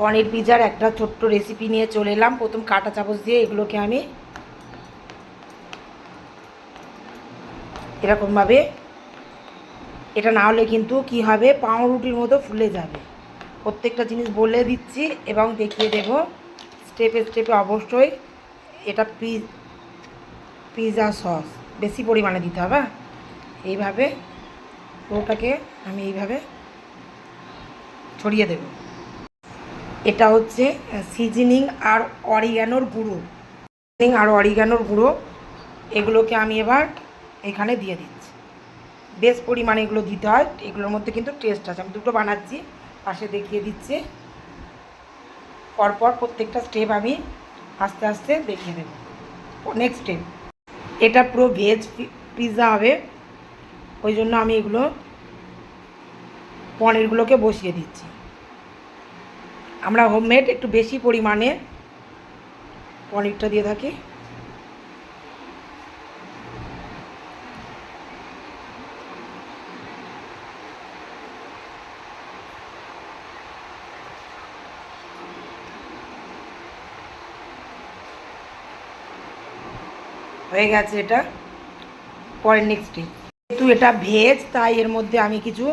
পনির পিজার একটা ছোট্ট রেসিপি নিয়ে চলে এলাম। প্রথম কাঁটা চামচ দিয়ে এগুলোকে আমি এরকমভাবে, এটা না হলে কিন্তু কি হবে? পাউরুটির মতো ফুলে যাবে। প্রত্যেকটা জিনিস বলে দিচ্ছি এবং দেখিয়ে দেব। স্টেপে স্টেপে অবশ্যই এটা পিজ পিৎজা সস। বেশি পরিমাণে দিতে হবে হ্যাঁ? এইভাবে পুরোটাকে আমি এইভাবে ছড়িয়ে দেব। এটা হচ্ছে সিজনিং আর অরিগানোর গুঁড়ো। সিজনিং আর অরিগানোর গুঁড়ো, এগুলোকে আমি এবার এখানে দিয়ে দিচ্ছি। বেশ পরিমাণে এগুলো দিতে হয়, এগুলোর মধ্যে কিন্তু টেস্ট আছে। আমি দুটো বানাচ্ছি, পাশে দেখিয়ে দিচ্ছি। পরপর প্রত্যেকটা স্টেপ আমি আস্তে আস্তে দেখিয়ে দেবো। নেক্সট স্টেপ এটা পুরো ভেজ পিৎজা হবে। ওই জন্য আমি এগুলো পনিরগুলোকে বসিয়ে দিচ্ছি। আমরা হোমমেড, একটু বেশি পরিমাণে পনিরটা দিয়ে থাকি। হয়ে গেছে এটা পরের নেক্সট ডে যেহেতু এটা ভেজ তাই এর মধ্যে আমি কিছু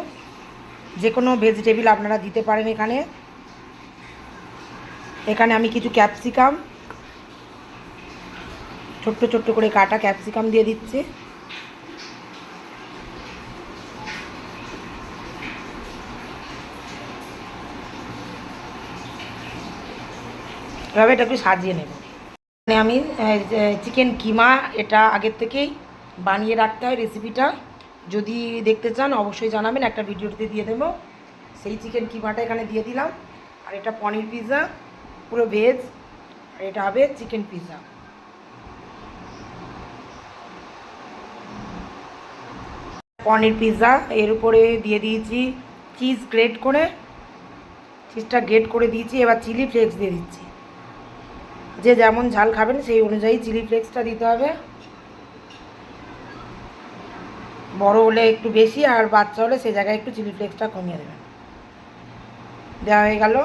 যে কোনো ভেজিটেবিল আপনারা দিতে পারেন এখানে। এখানে আমি কিছু ক্যাপসিকাম ছোট্ট ছোট্ট করে কাটা ক্যাপসিকাম দিয়ে দিচ্ছি। এভাবে এটা একটু সাজিয়ে নেব। মানে আমি চিকেন কিমা, এটা আগের থেকেই বানিয়ে রাখতে হয় রেসিপিটা যদি দেখতে চান, অবশ্যই জানাবেন, একটা ভিডিওতে দিয়ে দেবো। সেই চিকেন কিমাটা এখানে দিয়ে দিলাম। আর এটা পনির পিৎজা পুরো ভেজ, আর এটা হবে চিকেন পিৎজা পনির পিৎজা এর উপরে দিয়ে দিয়েছি চিজ গ্রেট করে। চিজটা গ্রেট করে দিয়েছি, এবার চিলি ফ্লেক্স দিয়ে দিচ্ছি। যে যেমন ঝাল খাবেন, সেই অনুযায়ী চিলি ফ্লেক্সটা দিতে হবে। বড় হলে একটু বেশি, আর বাচ্চা হলে সে জায়গায় একটু চিলি ফ্লেক্সটা কমিয়ে দেবেন। দেওয়া হয়ে গেল।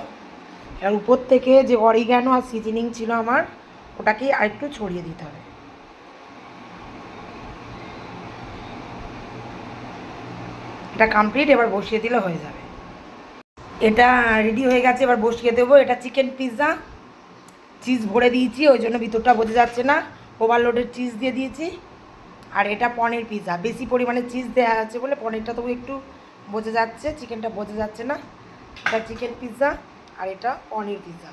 আর উপর থেকে যে অরিগ্যানো আর সিজনিং ছিল আমার ওটাকে আরেকটু ছড়িয়ে দিতে হবে। এটা কমপ্লিট এবার বসিয়ে দিলে হয়ে যাবে। এটা রেডি হয়ে গেছে, এবার বসিয়ে দেবো। এটা চিকেন পিৎজা চিজ ভরে দিয়েছি, ওই জন্য ভিতরটা বোঝা যাচ্ছে না। ওভারলোডের চিজ দিয়ে দিয়েছি। আর এটা পনির পিৎজা বেশি পরিমাণে চিজ দেওয়া আছে বলে পনিরটা তবু একটু বোঝা যাচ্ছে চিকেনটা বোঝা যাচ্ছে না। এটা চিকেন পিৎজা আর এটা পনির পিৎজা